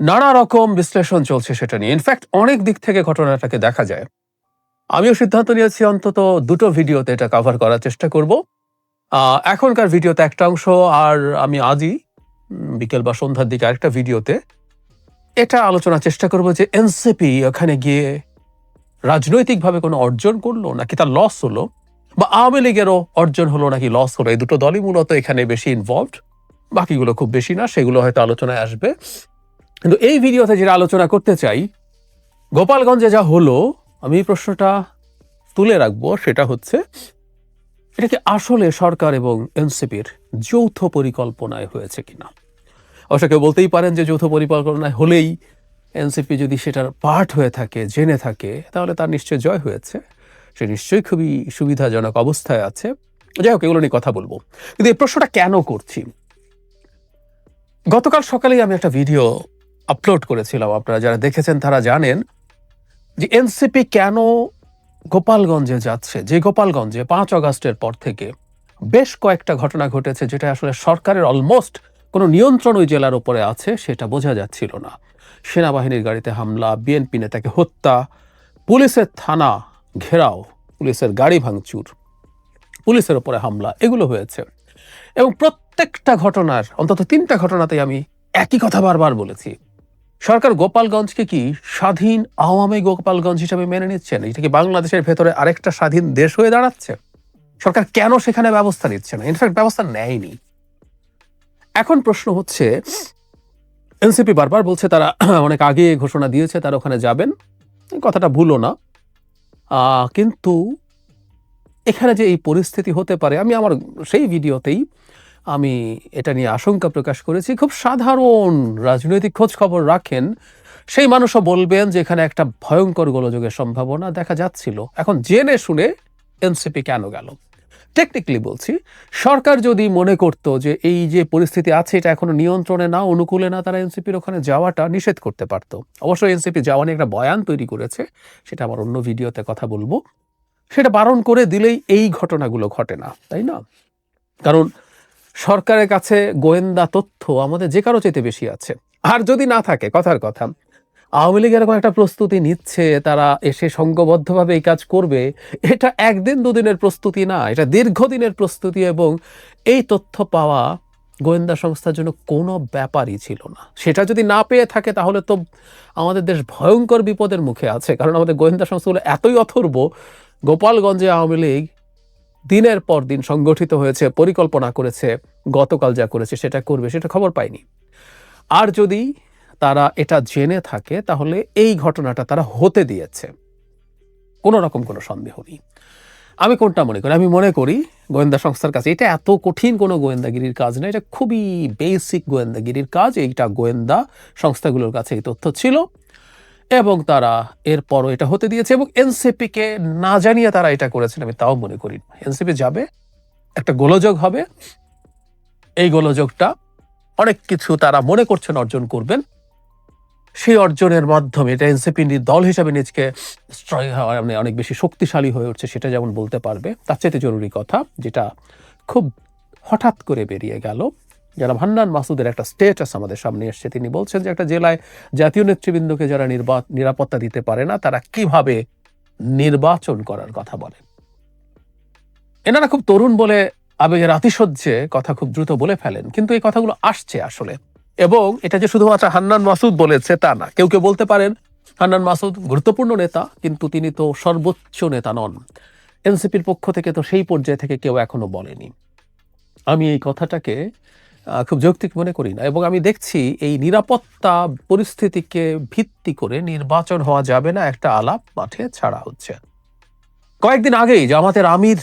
নানা রকম বিশ্লেষণ চলছে সেটা নিয়ে। ইনফ্যাক্ট অনেক দিক থেকে ঘটনাটাকে দেখা যায়। আমিও সিদ্ধান্ত নিয়েছি, অন্তত দুটো ভিডিওতে এটা কভার করার চেষ্টা করব। এখনকার ভিডিওতে একটা অংশ, আর আমি আজই বিকেল বা সন্ধ্যার দিকে আরেকটা ভিডিওতে এটা আলোচনার চেষ্টা করব যে এনসিপি ওখানে গিয়ে রাজনৈতিকভাবে কোনো অর্জন করল, নাকি তার লস হলো, বা আওয়ামী লীগেরও অর্জন হলো, নাকি লস হলো। এই দুটো দলই মূলত এখানে বেশি ইনভলভড বাকিগুলো খুব বেশি না, সেগুলো হয়তো আলোচনায় আসবে। কিন্তু এই ভিডিওতে যেটা আলোচনা করতে চাই, গোপালগঞ্জে যা হলো, আমি প্রশ্নটা তুলে রাখব, সেটা হচ্ছে এটা কি আসলে সরকার এবং এনসিপির যৌথ পরিকল্পনায় হয়েছে কিনা? অবশ্য কেউ বলতেই পারেন যে যৌথ পরিকল্পনায় হলেই এনসিপি যদি সেটার পার্ট হয়ে থাকে, জেনে থাকে, তাহলে তার নিশ্চয় জয় হয়েছে। সে নিশ্চয়ই খুবই সুবিধাজনক অবস্থায় আছে। যাই হোক, এগুলো নিয়ে কথা বলব। কিন্তু এই প্রশ্নটা কেন করছি? গতকাল সকালেই আমি একটা ভিডিও আপলোড করেছিলাম আপনারা যারা দেখেছেন তারা জানেন যে এনসিপি কেন গোপালগঞ্জে যাচ্ছে। যে গোপালগঞ্জে পাঁচ আগস্টের পর থেকে বেশ কয়েকটা ঘটনা ঘটেছে যেটা আসলে সরকারের অলমোস্ট কোনো নিয়ন্ত্রণ ওই জেলার উপরে আছে সেটা বোঝা যাচ্ছিল না। সেনাবাহিনীর গাড়িতে হামলা, বিএনপি নেতাকে হত্যা, পুলিশের থানা ঘেরাও, পুলিশের গাড়ি ভাঙচুর, পুলিশের উপরে হামলা, এগুলো হয়েছে। এবং প্রত্যেকটা ঘটনার, অন্তত তিনটা ঘটনাতেই আমি একই কথা বারবার বলেছি সরকার গোপালগঞ্জকে কি স্বাধীন আওয়ামী গোপালগঞ্জ হিসেবে মেনে নিচ্ছেন? এটা কি বাংলাদেশের ভেতরে আরেকটা স্বাধীন দেশ হয়ে দাঁড়াচ্ছে? সরকার কেন সেখানে ব্যবস্থা নিচ্ছে না? ইনফ্যাক্ট ব্যবস্থা নেয়নি। এখন প্রশ্ন হচ্ছে, এনসিপি বারবার বলছে তারা অনেক আগে ঘোষণা দিয়েছে, তারা ওখানে যাবেন। কথাটা ভুলো না। কিন্তু এখানে যে এই পরিস্থিতি হতে পারে, আমি আমার সেই ভিডিওতেই আমি এটা নিয়ে আশঙ্কা প্রকাশ করেছি। খুব সাধারণ রাজনৈতিক খোঁজ খবর রাখেন। সেই মানুষও বলবেন যে এখানে একটা ভয়ঙ্কর গোলযোগের সম্ভাবনা দেখা যাচ্ছিল। এখন জেনে শুনে এনসিপি কেন গেল? টেকনিক্যালি বলছি, সরকার যদি মনে করতো যে এই যে পরিস্থিতি আছে, এটা এখনও নিয়ন্ত্রণে না, অনুকূলে না, তারা এনসিপির ওখানে যাওয়াটা নিষেধ করতে পারতো। অবশ্যই এনসিপি যাওয়া নিয়ে একটা বয়ান তৈরি করেছে, সেটা আমার অন্য ভিডিওতে কথা বলব। সেটা বারণ করে দিলেই এই ঘটনাগুলো ঘটে না, তাই না? কারণ সরকারের কাছে গোয়েন্দা তথ্য আমাদের যে কারও চাইতে বেশি আছে। আর যদি না থাকে, কথার কথা, আওয়ামী লীগ এরকম একটা প্রস্তুতি নিচ্ছে, তারা এসে সংঘবদ্ধভাবে এই কাজ করবে, এটা একদিন দুদিনের প্রস্তুতি না, এটা দীর্ঘদিনের প্রস্তুতি এবং এই তথ্য পাওয়া গোয়েন্দা সংস্থার জন্য কোনো ব্যাপারই ছিল না। সেটা যদি না পেয়ে থাকে, তাহলে তো আমাদের দেশ ভয়ঙ্কর বিপদের মুখে আছে, কারণ আমাদের গোয়েন্দা সংস্থাগুলো এতই অথর্ব। গোপালগঞ্জে আওয়ামী লীগ দিনের পর দিন সংগঠিত হয়েছে, পরিকল্পনা করেছে, গতকাল যা করেছে সেটা করবে, সেটা খবর পাইনি আর যদি তারা এটা জেনে থাকে, তাহলে এই ঘটনাটা তারা হতে দিয়েছে। কোনো রকম কোনো সন্দেহ নেই। আমি কোনটা মনে করি? আমি মনে করি গোয়েন্দা সংস্থার কাছে এটা এত কঠিন কোনো গোয়েন্দাগিরির কাজ না, এটা খুবই বেসিক গোয়েন্দাগিরির কাজ। এইটা গোয়েন্দা সংস্থাগুলোর কাছে এই তথ্য ছিল। এবং তারা এরপরও এটা হতে দিয়েছে এবং এনসিপিকে না জানিয়ে তারা এটা করেছেন, আমি তাও মনে করি এনসিপি যাবে, একটা গোলযোগ হবে। এই গোলযোগটা অনেক কিছু তারা মনে করছেন অর্জন করবেন। সেই অর্জনের মাধ্যমে এটা এনসিপি দল হিসাবে নিজকে মানে অনেক বেশি শক্তিশালী হয়ে উঠছে সেটা যেমন বলতে পারবে। তার চাইতে জরুরি কথা, যেটা খুব হঠাৎ করে বেরিয়ে গেল। যারা ভান্নান মাসুদের একটা স্টেটাস আমাদের সামনে এসছে, তিনি বলছেন যে একটা জেলায় জাতীয় নেতৃবৃন্দকে যারা নিরাপত্তা দিতে পারে না, তারা কীভাবে নির্বাচন করার কথা বলেন। এনারা খুব তরুণ বলে আবেগের আতিশয্যে কথা খুব দ্রুত বলে ফেলেন, কিন্তু এই কথাগুলো আসছে আসলে। এবং এটা যে শুধুমাত্র হান্নান মাসুদ বলেছে তা না। কেউ কেউ বলতে পারেন হান্নান মাসুদ গুরুত্বপূর্ণ নেতা, কিন্তু তিনি তো সর্বোচ্চ নেতা নন। এনসিপির পক্ষ থেকে তো সেই পর্যায়ে থেকে কেউ এখনও বলেনি। আমি এই কথাটাকে খুব যৌক্তিক মনে করি না। এবং আমি দেখছি এই নিরাপত্তা পরিস্থিতিকে ভিত্তি করে নির্বাচন হওয়া যাবে না, একটা আলাপ মাঠে ছাড়া হচ্ছে। কয়েকদিন আগেই জামাতের আমির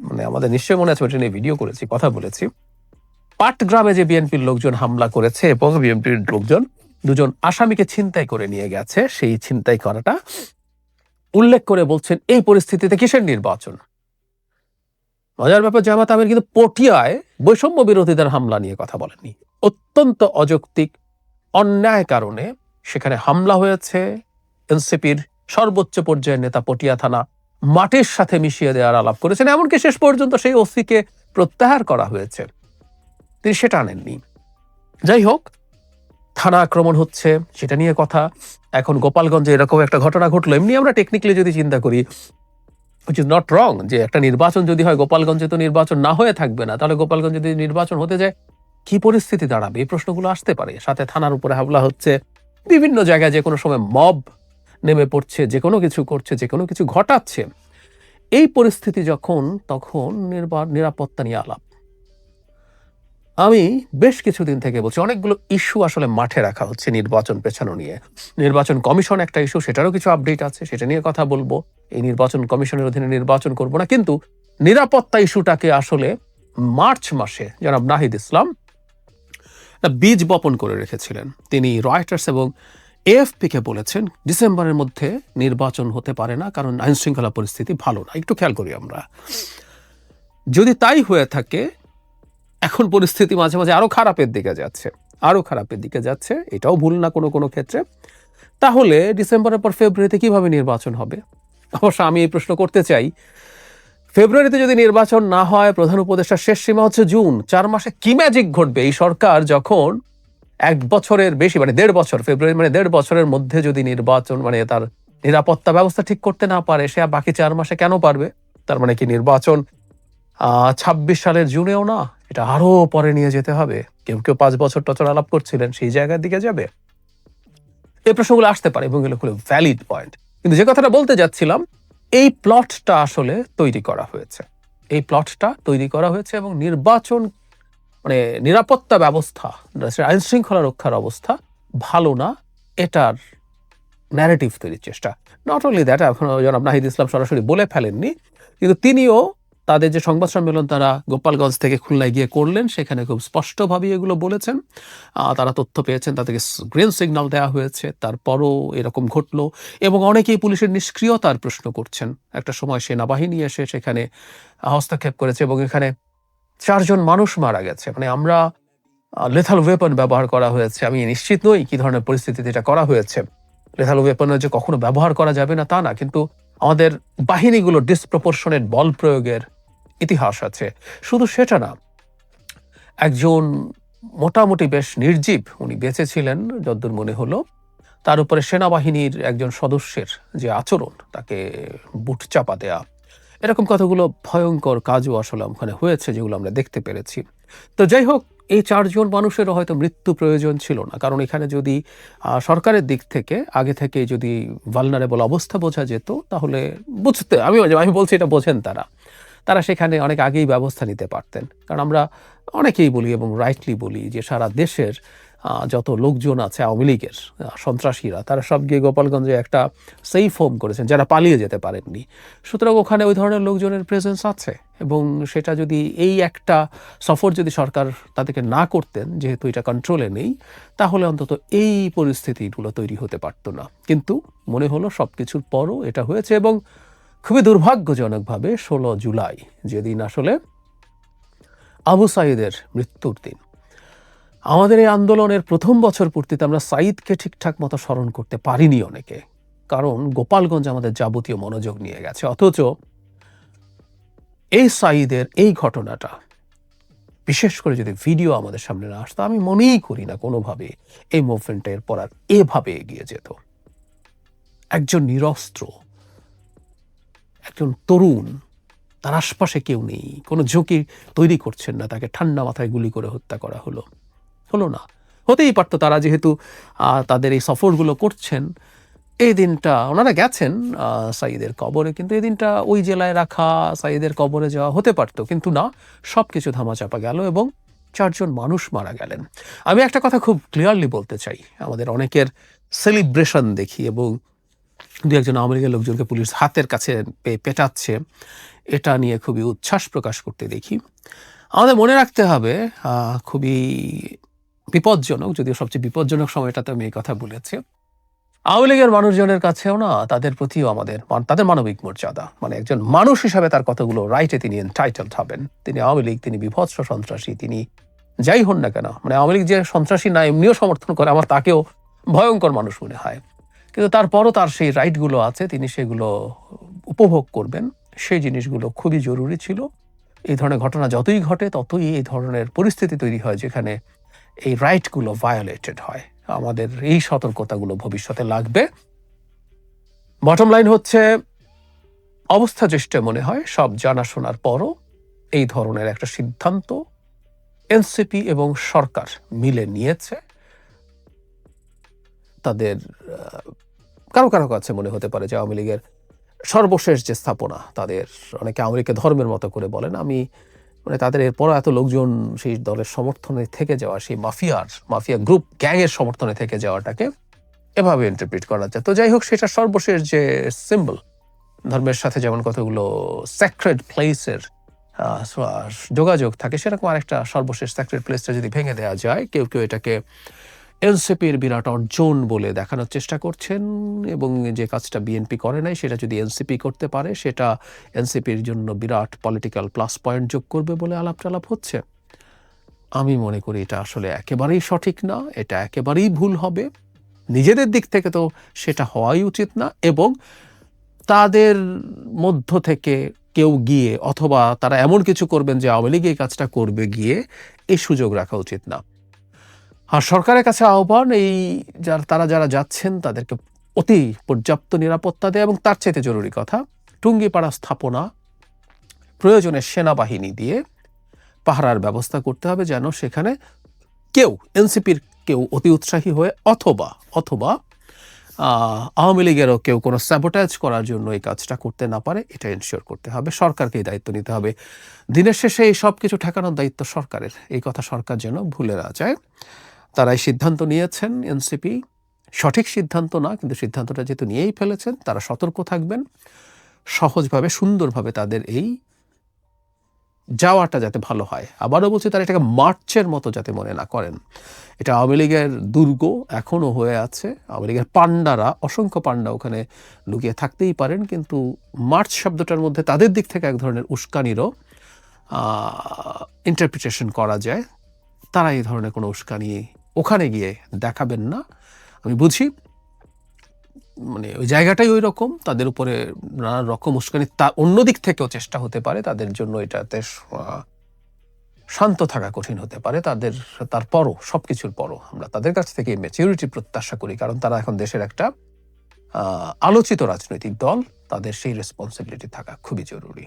মানে আমাদের নিশ্চয়ই মনে আছে নিয়ে ভিডিও করেছি, কথা বলেছি। পাটগ্রামে যে বিএনপির লোকজন হামলা করেছে এবং বিএনপির লোকজন দুজন আসামিকে ছিনতাই করে নিয়ে গেছে, সেই ছিনতাই করাটা উল্লেখ করে বলছেন, এই পরিস্থিতিতে কিসের নির্বাচন? মজার ব্যাপার জামাত আমির কিন্তু পটিয়ায় বৈষম্য বিরোধীদের হামলা নিয়ে কথা বলেননি। অত্যন্ত অযৌক্তিক, অন্যায় কারণে সেখানে হামলা হয়েছে। এনসিপির সর্বোচ্চ পর্যায়ের নেতা পটিয়া থানা মাটির সাথে মিশিয়ে দেওয়ার আলাপ করেছেন। এমনকি শেষ পর্যন্ত সেই ওসিকে প্রত্যাহার করা হয়েছে। তিনি সেটা আনেননি। যাই হোক, থানা আক্রমণ হচ্ছে, সেটা নিয়ে কথা। এখন গোপালগঞ্জে এরকম একটা ঘটনা ঘটলো। এমনি আমরা টেকনিক্যালি যদি চিন্তা করি উইচ ইজ নট রং যে একটা নির্বাচন যদি হয়, গোপালগঞ্জে তো নির্বাচন না হয়ে থাকবে না। তাহলে গোপালগঞ্জে যদি নির্বাচন হতে যায়, কি পরিস্থিতি দাঁড়াবে? এই প্রশ্নগুলো আসতে পারে। সাথে থানার উপরে হামলা হচ্ছে। বিভিন্ন জায়গায় যে কোনো সময় মব নেমে পড়ছে, যে কোনো কিছু করছে, যে কোনো কিছু ঘটাচ্ছে। এই পরিস্থিতি যখন, তখন নিরাপত্তা নিয়ে আলাপ। আমি বেশ কিছুদিন থেকে বলছি, অনেকগুলো ইস্যু আসলে মাঠে রাখা হচ্ছে নির্বাচন পেছানো নিয়ে। নির্বাচন কমিশন একটা ইস্যু সেটারও কিছু আপডেট আছে, সেটা নিয়ে কথা বলব। এই নির্বাচন কমিশনের অধীনে নির্বাচন করব না, কিন্তু নিরাপত্তা ইস্যুটাকে আসলে মার্চ মাসে, জনাব নাহিদ ইসলাম বীজ বপন করে রেখেছিলেন। তিনি রয়টার্স এবং এএফপি কে বলেছেন, ডিসেম্বরের মধ্যে নির্বাচন হতে পারে না, কারণ আইনশৃঙ্খলা পরিস্থিতি ভালো না। একটু খেয়াল করি আমরা। যদি তাই হয়ে থাকে এখন পরিস্থিতি মাঝে মাঝে আরও খারাপের দিকে যাচ্ছে আরও খারাপের দিকে যাচ্ছে, এটাও ভুল না কোনো কোনো ক্ষেত্রে। তাহলে ডিসেম্বরের পর ফেব্রুয়ারিতে কীভাবে নির্বাচন হবে? অবশ্য আমি এই প্রশ্ন করতে চাই। ফেব্রুয়ারিতে যদি নির্বাচন না হয়, প্রধান উপদেষ্টার শেষ সীমা হচ্ছে জুন। চার মাসে কি ম্যাজিক ঘটবে? এই সরকার যখন এক বছরের বেশি মানে দেড় বছর, ফেব্রুয়ারি মানে দেড় বছরের মধ্যে যদি নির্বাচন মানে তার নিরাপত্তা ব্যবস্থা ঠিক করতে না পারে, সে বাকি চার মাসে কেন পারবে? তার মানে কি নির্বাচন ছাব্বিশ সালের জুনেও না, এটা আরও পরে নিয়ে যেতে হবে। কেউ কেউ পাঁচ বছর টচর আলাপ করছিলেন, সেই জায়গার দিকে যাবে। এই প্রশ্নগুলো আসতে পারে এবং এগুলো ভ্যালিড পয়েন্ট কিন্তু যে কথাটা বলতে যাচ্ছিলাম, এই প্লটটা আসলে তৈরি করা হয়েছে। এই প্লটটা তৈরি করা হয়েছে এবং নির্বাচন মানে নিরাপত্তা ব্যবস্থা আইন শৃঙ্খলা রক্ষার অবস্থা ভালো না, এটার ন্যারেটিভ তৈরির চেষ্টা। নট অনলি দ্যাট এখন জনাব নাহিদ ইসলাম সরাসরি বলে ফেলেননি, কিন্তু তিনিও তাদের যে সংবাদ সম্মেলন তারা গোপালগঞ্জ থেকে খুলনায় গিয়ে করলেন, সেখানে খুব স্পষ্টভাবে এগুলো বলেছেন। তারা তথ্য পেয়েছেন, তাদেরকে গ্রিন সিগন্যাল দেওয়া হয়েছে, তারপরও এরকম ঘটলো এবং অনেকেই পুলিশের নিষ্ক্রিয়তার প্রশ্ন করছেন। একটা সময় সেনাবাহিনী এসে সেখানে হস্তক্ষেপ করেছে এবং এখানে চারজন মানুষ মারা গেছে। মানে আমরা লেথাল ওয়েপন ব্যবহার করা হয়েছে। আমি নিশ্চিত নই কি ধরনের পরিস্থিতিতে এটা করা হয়েছে। লেথাল ওয়েপনের যে কখনো ব্যবহার করা যাবে না তা না, কিন্তু আমাদের বাহিনীগুলো ডিসপ্রপোর্শনেট বল প্রয়োগের ইতিহাস আছে। শুধু সেটা না, একজন মোটামুটি বেশ নির্জীব উনি বেঁচে ছিলেন যদ্দূর মনে হলো। তার উপরে সেনাবাহিনীর একজন সদস্যের যে আচরণ, তাকে বুট চাপা দেয়া। এরকম কতগুলো ভয়ঙ্কর কাজও আসলে ওখানে হয়েছে, যেগুলো আমরা দেখতে পেরেছি। তো যাই হোক, এই চারজন মানুষেরও হয়তো মৃত্যু প্রয়োজন ছিল না। কারণ এখানে যদি সরকারের দিক থেকে, আগে থেকে যদি ভালনারেবল অবস্থা বোঝা যেত, তাহলে বুঝতে, আমি আমি বলছি এটা বোঝেন তারা। তারা সেখানে অনেক আগেই ব্যবস্থা নিতে পারতেন। কারণ আমরা অনেকেই বলি এবং রাইটলি বলি যে সারা দেশের যত লোকজন আছে আওয়ামী লীগের সন্ত্রাসীরা, তারা সব গিয়ে গোপালগঞ্জে একটা সেফ হোম করেছেন, যারা পালিয়ে যেতে পারেননি। সুতরাং ওখানে ওই ধরনের লোকজনের প্রেজেন্স আছে এবং সেটা যদি এই একটা সফর যদি সরকার তাদেরকে না করতেন, যেহেতু এটা কন্ট্রোলে নেই, তাহলে অন্তত এই পরিস্থিতিগুলো তৈরি হতে পারতো না। কিন্তু মনে হলো সব কিছুর পরও এটা হয়েছে এবং খুবই দুর্ভাগ্যজনকভাবে ষোলো জুলাই যেদিন আসলে আবু সাইদের মৃত্যুর দিন। আমাদের এই আন্দোলনের প্রথম বছর পূর্তিতে আমরা সাইদকে ঠিকঠাক মতো স্মরণ করতে পারিনি অনেকে। কারণ গোপালগঞ্জ আমাদের যাবতীয় মনোযোগ নিয়ে গেছে। অথচ এই সাইদের এই ঘটনাটা, বিশেষ করে যদি ভিডিও আমাদের সামনে না আসতো, আমি মনেই করি না কোনোভাবে এই মুভমেন্টটা এরপর আর এভাবে এগিয়ে যেত। একজন নিরস্ত্র একজন তরুণ, তার আশপাশে কেউ নেই, কোনো ঝুঁকি তৈরি করছেন না তাকে, ঠান্ডা মাথায় গুলি করে হত্যা করা হলো। হলো না। হতেই পারতো তারা যেহেতু তাদের এই সফরগুলো করছেন। এই দিনটা, ওনারা গেছেন সাইদের কবরে, কিন্তু এই দিনটা ওই জেলায় রাখা, সাইদের কবরে যাওয়া হতে পারতো, কিন্তু না সব কিছু ধামাচাপা গেল এবং চারজন মানুষ মারা গেলেন। আমি একটা কথা খুব ক্লিয়ারলি বলতে চাই, আমাদের অনেকের সেলিব্রেশন দেখি এবং দু একজন আওয়ামী লীগের লোকজনকে পুলিশ হাতের কাছে পেটাচ্ছে, এটা নিয়ে খুবই উচ্ছ্বাস প্রকাশ করতে দেখি। আমাদের মনে রাখতে হবে খুবই বিপজ্জনক, যদিও সবচেয়ে বিপজ্জনক সময়টাতে আমি এই কথা বলেছি। আওয়ামী লীগের মানুষজনের কাছেও না, তাদের প্রতিও আমাদের তাদের মানবিক মর্যাদা। মানে একজন মানুষ হিসাবে তার কতগুলো রাইটে তিনি এন্টাইটেলড হবেন। তিনি আওয়ামী লীগ তিনি বিভৎস সন্ত্রাসী, তিনি যাই হন না কেন। মানে আওয়ামী লীগ যে সন্ত্রাসী না, এমনিও সমর্থন করে, আমার তাকেও ভয়ঙ্কর মানুষ মনে হয়। কিন্তু তারপরও তার সেই রাইটগুলো আছে, তিনি সেগুলো উপভোগ করবেন। সেই জিনিসগুলো খুবই জরুরি ছিল। এই ধরনের ঘটনা যতই ঘটে, ততই এই ধরনের পরিস্থিতি তৈরি হয় যেখানে এই রাইটগুলো ভায়োলেটেড হয়। আমাদের এই সতর্কতাগুলো ভবিষ্যতে লাগবে। বটম লাইন হচ্ছে, অবস্থা দৃষ্টে মনে হয়, সব জানাশোনার পরও এই ধরনের একটা সিদ্ধান্ত এনসিপি এবং সরকার মিলে নিয়েছে। তাদের কারও কারও কাছে মনে হতে পারে যে আওয়ামী লীগের সর্বশেষ যে স্থাপনা, তাদের অনেকে আওয়ামী লীগকে ধর্মের মতো করে বলেন। আমি মানে তাদের এরপর এত লোকজন সেই দলের সমর্থনে থেকে যাওয়া, সেই মাফিয়ার, মাফিয়া গ্রুপ গ্যাংয়ের সমর্থনে থেকে যাওয়াটাকে এভাবে ইন্টারপ্রিট করা যায়। তো যাই হোক, সেটা সর্বশেষ যে সিম্বল ধর্মের সাথে যেমন কতগুলো স্যাক্রেড প্লেসের যোগাযোগ থাকে, সেরকম আরেকটা সর্বশেষ স্যাক্রেড প্লেসটা যদি ভেঙে দেওয়া যায়, কেউ কেউ এটাকে এনসিপির বিরাট অর্জন বলে দেখানোর চেষ্টা করছেন এবং যে কাজটা বিএনপি করে নাই, সেটা যদি এনসিপি করতে পারে, সেটা এনসিপির জন্য বিরাট পলিটিক্যাল প্লাস পয়েন্ট যোগ করবে বলে আলাপ টালাপ হচ্ছে। আমি মনে করি এটা আসলে একেবারেই সঠিক না, এটা একেবারেই ভুল হবে। নিজেদের দিক থেকে তো সেটা হওয়াই উচিত না এবং তাদের মধ্য থেকে কেউ গিয়ে অথবা তারা এমন কিছু করবেন যে আওয়ামী লীগ এই কাজটা করবে গিয়ে এই সুযোগ রাখা উচিত না। আর সরকারের কাছে আহ্বান এই যারা, তারা যারা যাচ্ছেন, তাদেরকে অতি পর্যাপ্ত নিরাপত্তা দেয় এবং তার চাইতে জরুরি কথা, টুঙ্গিপাড়া স্থাপনা প্রয়োজনে সেনাবাহিনী দিয়ে পাহারার ব্যবস্থা করতে হবে যেন সেখানে কেউ, এনসিপির কেউ অতি উৎসাহী হয়ে অথবা অথবা আওয়ামী লীগেরও কেউ কোনো স্যাবোটাইজ করার জন্য এই কাজটা করতে না পারে এটা এনশিওর করতে হবে। সরকারকে এই দায়িত্ব নিতে হবে। দিনের শেষে এই সব কিছু ঠেকানোর দায়িত্ব সরকারের। এই কথা সরকার যেন ভুলে না যায়। তারা এই সিদ্ধান্ত নিয়েছেন, এনসিপি। সঠিক সিদ্ধান্ত না, কিন্তু সিদ্ধান্তটা যেহেতু নিয়েই ফেলেছেন, তারা সতর্ক থাকবেন। সহজভাবে, সুন্দরভাবে তাদের এই যাওয়াটা যাতে ভালো হয়। আবারও বলছি, তারা এটাকে মার্চের মতো যাতে মনে না করেন। এটা আওয়ামী লীগের দুর্গ, এখনও হয়ে আছে। আওয়ামী লীগের পাণ্ডারা, অসংখ্য পাণ্ডা ওখানে লুকিয়ে থাকতেই পারেন, কিন্তু মার্চ শব্দটার মধ্যে তাদের দিক থেকে এক ধরনের উস্কানিরও ইন্টারপ্রিটেশন করা যায়। তারা এই ধরনের কোনো উস্কানি ওখানে গিয়ে দেখাবেন না। আমি বুঝি মানে ওই জায়গাটাই ওই রকম তাদের উপরে নানা রকম উস্কানি, তা অন্য দিক থেকেও চেষ্টা হতে পারে, তাদের জন্য এটাতে শান্ত থাকা কঠিন হতে পারে, তাদের, তারপরও সব কিছুর পরও আমরা তাদের কাছ থেকে ম্যাচিউরিটি প্রত্যাশা করি, কারণ তারা এখন দেশের একটা আলোচিত রাজনৈতিক দল, তাদের সেই রেসপন্সিবিলিটি থাকা খুবই জরুরি।